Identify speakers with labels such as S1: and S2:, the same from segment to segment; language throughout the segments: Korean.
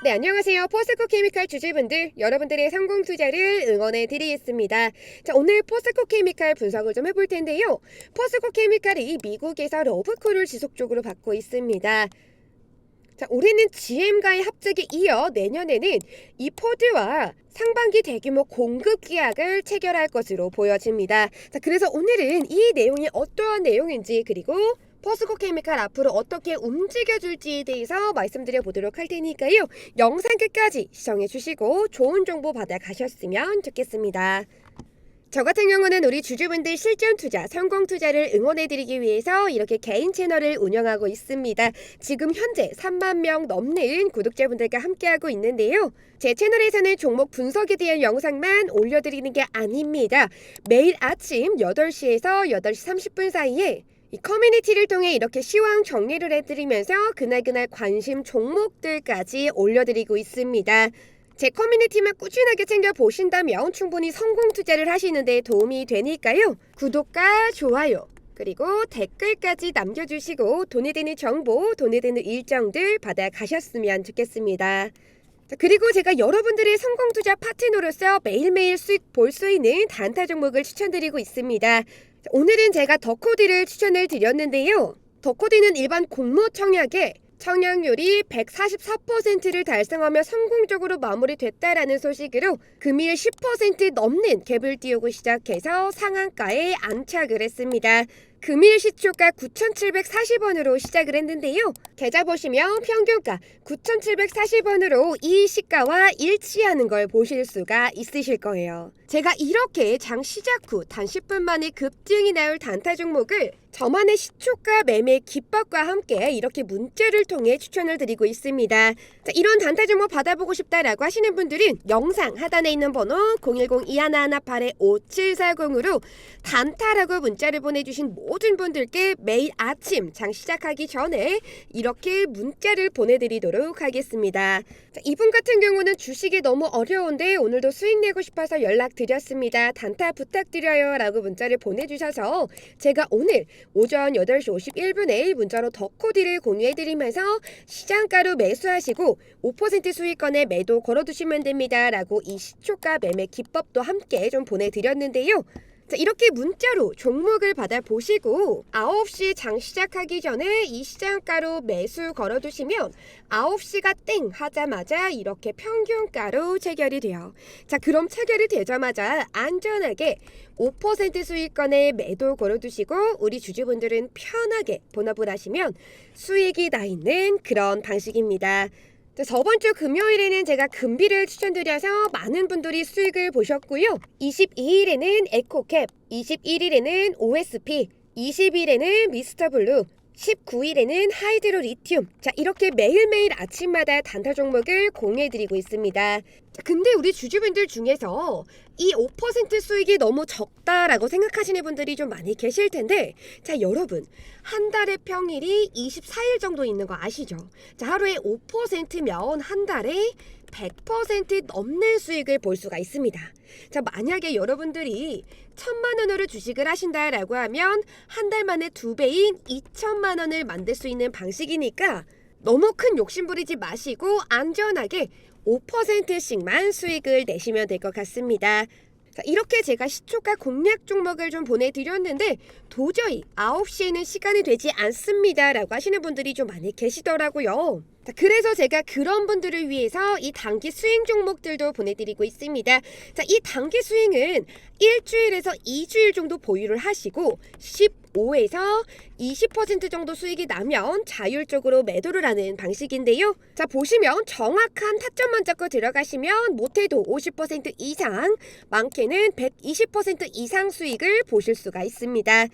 S1: 네, 안녕하세요. 포스코 케미칼 주주분들, 여러분들의 성공 투자를 응원해 드리겠습니다. 자, 오늘 포스코 케미칼 분석을 좀 해볼 텐데요. 포스코 케미칼이 미국에서 러브콜을 지속적으로 받고 있습니다. 자, 올해는 GM과의 합작에 이어 내년에는 이 포드와 상반기 대규모 공급 계약을 체결할 것으로 보여집니다. 자, 그래서 오늘은 이 내용이 어떠한 내용인지 그리고 포스코 케미칼 앞으로 어떻게 움직여줄지에 대해서 말씀드려 보도록 할 테니까요. 영상 끝까지 시청해 주시고 좋은 정보 받아 가셨으면 좋겠습니다. 저 같은 경우는 우리 주주분들 실전 투자, 성공 투자를 응원해 드리기 위해서 이렇게 개인 채널을 운영하고 있습니다. 지금 현재 3만 명 넘는 구독자분들과 함께하고 있는데요. 제 채널에서는 종목 분석에 대한 영상만 올려드리는 게 아닙니다. 매일 아침 8시에서 8시 30분 사이에 이 커뮤니티를 통해 이렇게 시황 정리를 해드리면서 그날그날 관심 종목들까지 올려드리고 있습니다. 제 커뮤니티만 꾸준하게 챙겨 보신다면 충분히 성공 투자를 하시는데 도움이 되니까요. 구독과 좋아요. 그리고 댓글까지 남겨주시고 돈이 되는 정보, 돈이 되는 일정들 받아 가셨으면 좋겠습니다. 자, 그리고 제가 여러분들의 성공 투자 파트너로서 매일매일 수익 볼 수 있는 단타 종목을 추천드리고 있습니다. 자, 오늘은 제가 더코디를 추천을 드렸는데요. 더코디는 일반 공모 청약에 청약률이 144%를 달성하며 성공적으로 마무리됐다라는 소식으로 금일 10% 넘는 갭을 띄우고 시작해서 상한가에 안착을 했습니다. 금일 시초가 9,740원으로 시작을 했는데요. 계좌 보시면 평균가 9,740원으로 이 시가와 일치하는 걸 보실 수가 있으실 거예요. 제가 이렇게 장 시작 후 단 10분 만에 급등이 나올 단타 종목을 저만의 시초가 매매 기법과 함께 이렇게 문자를 통해 추천을 드리고 있습니다. 자, 이런 단타 종목 받아보고 싶다라고 하시는 분들은 영상 하단에 있는 번호 010-2118-5740으로 단타라고 문자를 보내주신 모든 분들께 매일 아침 장 시작하기 전에 이렇게 문자를 보내드리도록 하겠습니다. 자, 이분 같은 경우는 주식이 너무 어려운데 오늘도 수익 내고 싶어서 연락드렸습니다. 단타 부탁드려요 라고 문자를 보내주셔서 제가 오늘 오전 8시 51분에 문자로 덕코디를 공유해드리면서 시장가로 매수하시고 5% 수익권에 매도 걸어두시면 됩니다 라고 이 시초가 매매 기법도 함께 좀 보내드렸는데요. 자, 이렇게 문자로 종목을 받아 보시고 9시 장 시작하기 전에 이 시장가로 매수 걸어두시면 9시가 땡 하자마자 이렇게 평균가로 체결이 돼요. 자, 그럼 체결이 되자마자 안전하게 5% 수익권에 매도 걸어두시고 우리 주주분들은 편하게 본업을 하시면 수익이 나 있는 그런 방식입니다. 자, 저번 주 금요일에는 제가 금비를 추천드려서 많은 분들이 수익을 보셨고요. 22일에는 에코캡, 21일에는 OSP, 20일에는 미스터 블루, 19일에는 하이드로 리튬. 자, 이렇게 매일매일 아침마다 단타 종목을 공유해드리고 있습니다. 자, 근데 우리 주주분들 중에서 이 5% 수익이 너무 적다라고 생각하시는 분들이 좀 많이 계실 텐데, 자, 여러분. 한 달의 평일이 24일 정도 있는 거 아시죠? 자, 하루에 5%면 한 달에 100% 넘는 수익을 볼 수가 있습니다. 자, 만약에 여러분들이 천만 원으로 주식을 하신다라고 하면 한 달 만에 두 배인 2천만 원을 만들 수 있는 방식이니까 너무 큰 욕심 부리지 마시고 안전하게 5%씩만 수익을 내시면 될 것 같습니다. 자, 이렇게 제가 시초가 공략 종목을 좀 보내드렸는데 도저히 9시에는 시간이 되지 않습니다 라고 하시는 분들이 좀 많이 계시더라고요. 자, 그래서 제가 그런 분들을 위해서 이 단기 수익 종목들도 보내드리고 있습니다. 자, 이 단기 수익은 일주일에서 2주일 정도 보유를 하시고 15에서 20% 정도 수익이 나면 자율적으로 매도를 하는 방식인데요. 자, 보시면 정확한 타점만 잡고 들어가시면 못해도 50% 이상, 많게는 120% 이상 수익을 보실 수가 있습니다.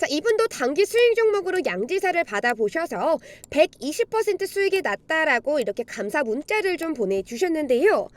S1: 자, 이분도 단기 수익 종목으로 양지사를 받아보셔서 120% 수익이 났다라고 이렇게 감사 문자를 좀 보내주셨는데요.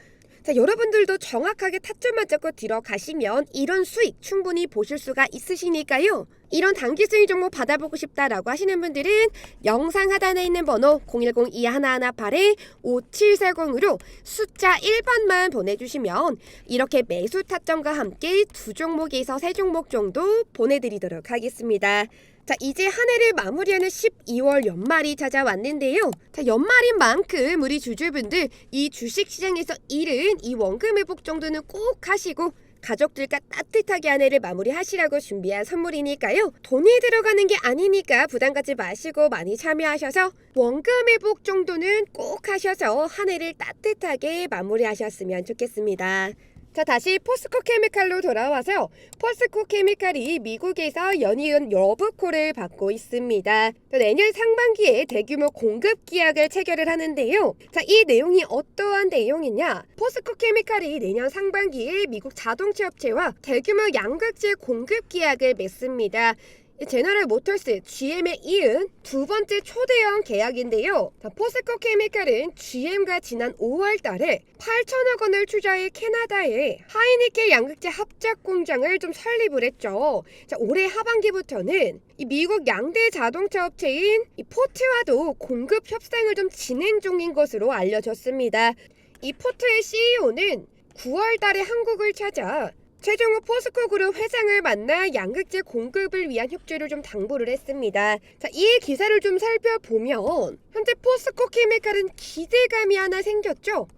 S1: 자, 여러분들도 정확하게 타점만 잡고 들어가시면 이런 수익 충분히 보실 수가 있으시니까요. 이런 단기 수익 정보 받아보고 싶다라고 하시는 분들은 영상 하단에 있는 번호 010-2118-5740으로 숫자 1번만 보내주시면 이렇게 매수 타점과 함께 두 종목에서 세 종목 정도 보내드리도록 하겠습니다. 자, 이제 한 해를 마무리하는 12월 연말이 찾아왔는데요. 자, 연말인 만큼 우리 주주분들 이 주식 시장에서 잃은 이 원금 회복 정도는 꼭 하시고 가족들과 따뜻하게 한 해를 마무리하시라고 준비한 선물이니까요. 돈이 들어가는 게 아니니까 부담 갖지 마시고 많이 참여하셔서 원금 회복 정도는 꼭 하셔서 한 해를 따뜻하게 마무리하셨으면 좋겠습니다. 자 다시 포스코 케미칼로 돌아와서 포스코 케미칼이 미국에서 연이은 여부콜을 받고 있습니다. 또 내년 상반기에 대규모 공급 계약을 체결을 하는데요. 자이 내용이 어떠한 내용이냐? 포스코 케미칼이 내년 상반기에 미국 자동차 업체와 대규모 양극재 공급 계약을 맺습니다. 이 제너럴 모터스 GM에 이은 두 번째 초대형 계약인데요. 자, 포스코 케미칼은 GM과 지난 5월 달에 8천억 원을 투자해 캐나다에 하이니케 양극재 합작 공장을 좀 설립을 했죠. 자, 올해 하반기부터는 이 미국 양대 자동차 업체인 이 포트와도 공급 협상을 좀 진행 중인 것으로 알려졌습니다. 이 포트의 CEO는 9월 달에 한국을 찾아 최종호 포스코 그룹 회장을 만나 양극재 공급을 위한 협조를 좀 당부를 했습니다. 자, 이 기사를 좀 살펴보면 현재 포스코 케미칼은 기대감이 하나 생겼죠.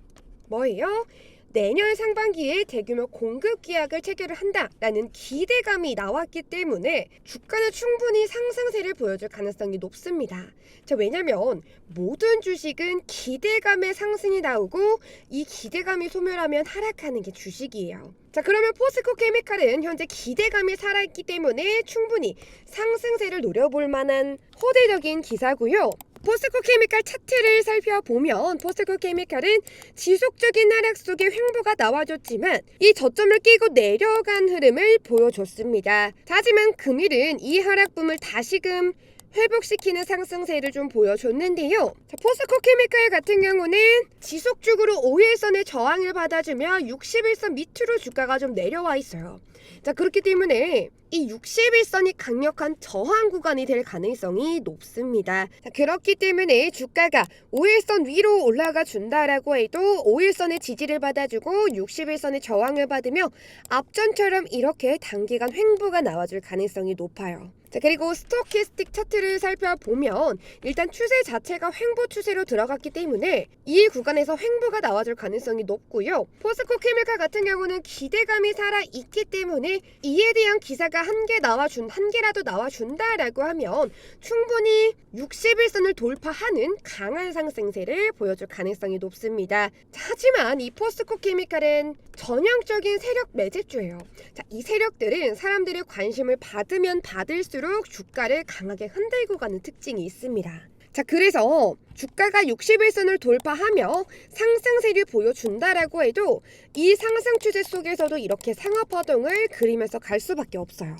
S1: 뭐예요? 내년 상반기에 대규모 공급 계약을 체결을 한다라는 기대감이 나왔기 때문에 주가는 충분히 상승세를 보여줄 가능성이 높습니다. 자, 왜냐면 모든 주식은 기대감의 상승이 나오고 이 기대감이 소멸하면 하락하는 게 주식이에요. 자, 그러면 포스코 케미칼은 현재 기대감이 살아있기 때문에 충분히 상승세를 노려볼 만한 호대적인 기사고요. 포스코 케미칼 차트를 살펴보면 포스코 케미칼은 지속적인 하락 속에 횡보가 나와줬지만 이 저점을 끼고 내려간 흐름을 보여줬습니다. 하지만 금일은 이 하락붐을 다시금 회복시키는 상승세를 좀 보여줬는데요. 자, 포스코 케미칼 같은 경우는 지속적으로 5일선의 저항을 받아주며 61선 밑으로 주가가 좀 내려와 있어요. 자 그렇기 때문에 이 61선이 강력한 저항 구간이 될 가능성이 높습니다. 자, 그렇기 때문에 주가가 5일선 위로 올라가 준다라고 해도 5일선의 지지를 받아주고 61선의 저항을 받으며 앞전처럼 이렇게 단기간 횡보가 나와줄 가능성이 높아요. 자 그리고 스토캐스틱 차트를 살펴보면 일단 추세 자체가 횡보 추세로 들어갔기 때문에 이 구간에서 횡보가 나와줄 가능성이 높고요. 포스코 케미칼 같은 경우는 기대감이 살아 있기 때문에 이에 대한 기사가 한 개 나와준 한 개라도 나와준다라고 하면 충분히 61선을 돌파하는 강한 상승세를 보여줄 가능성이 높습니다. 자, 하지만 이 포스코 케미칼은 전형적인 세력 매제주예요. 자, 이 세력들은 사람들의 관심을 받으면 받을수록 주가를 강하게 흔들고 가는 특징이 있습니다. 자, 그래서 주가가 61선을 돌파하며 상승세를 보여준다라고 해도 이 상승 추세 속에서도 이렇게 상하파동을 그리면서 갈 수밖에 없어요.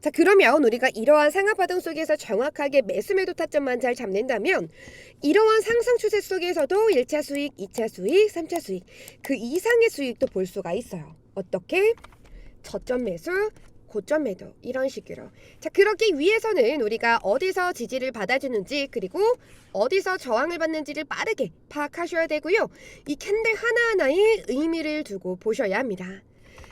S1: 자, 그러면 우리가 이러한 상하파동 속에서 정확하게 매수 매도 타점만 잘 잡는다면 이러한 상승 추세 속에서도 1차 수익, 2차 수익, 3차 수익 그 이상의 수익도 볼 수가 있어요. 어떻게? 저점 매수, 고점 매도 이런 식으로. 자 그러기 위해서는 우리가 어디서 지지를 받아주는지 그리고 어디서 저항을 받는지를 빠르게 파악하셔야 되고요. 이 캔들 하나하나에 의미를 두고 보셔야 합니다.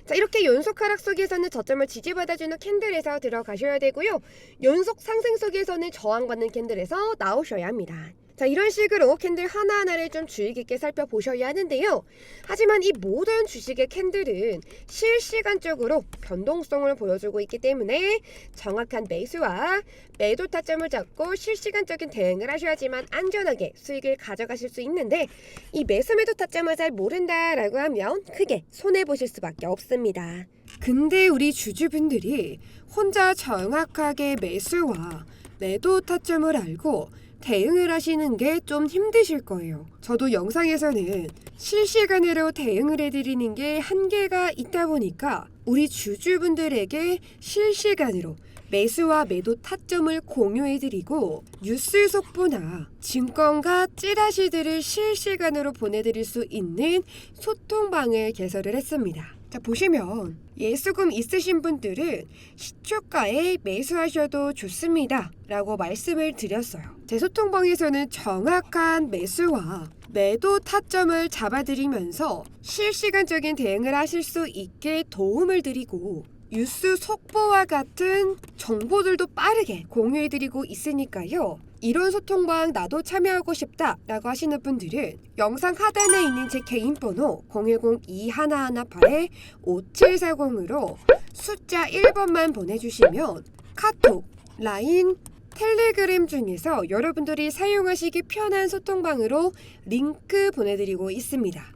S1: 자 이렇게 연속 하락 속에서는 저점을 지지받아주는 캔들에서 들어가셔야 되고요. 연속 상승 속에서는 저항받는 캔들에서 나오셔야 합니다 자 이런 식으로 캔들 하나하나를 좀 주의 깊게 살펴보셔야 하는데요. 하지만 이 모든 주식의 캔들은 실시간적으로 변동성을 보여주고 있기 때문에 정확한 매수와 매도 타점을 잡고 실시간적인 대응을 하셔야지만 안전하게 수익을 가져가실 수 있는데 이 매수 매도 타점을 잘 모른다라고 하면 크게 손해 보실 수밖에 없습니다. 근데 우리 주주분들이 혼자 정확하게 매수와 매도 타점을 알고 대응을 하시는 게 좀 힘드실 거예요. 저도 영상에서는 실시간으로 대응을 해드리는 게 한계가 있다 보니까 우리 주주분들에게 실시간으로 매수와 매도 타점을 공유해드리고 뉴스 속보나 증권과 찌라시들을 실시간으로 보내드릴 수 있는 소통방을 개설을 했습니다. 자 보시면 예수금 있으신 분들은 시초가에 매수하셔도 좋습니다 라고 말씀을 드렸어요 제 소통방에서는 정확한 매수와 매도 타점을 잡아드리면서 실시간적인 대응을 하실 수 있게 도움을 드리고 뉴스 속보와 같은 정보들도 빠르게 공유해드리고 있으니까요. 이런 소통방 나도 참여하고 싶다 라고 하시는 분들은 영상 하단에 있는 제 개인 번호 010-2118-5740으로 숫자 1번만 보내주시면 카톡, 라인, 텔레그램 중에서 여러분들이 사용하시기 편한 소통방으로 링크 보내드리고 있습니다.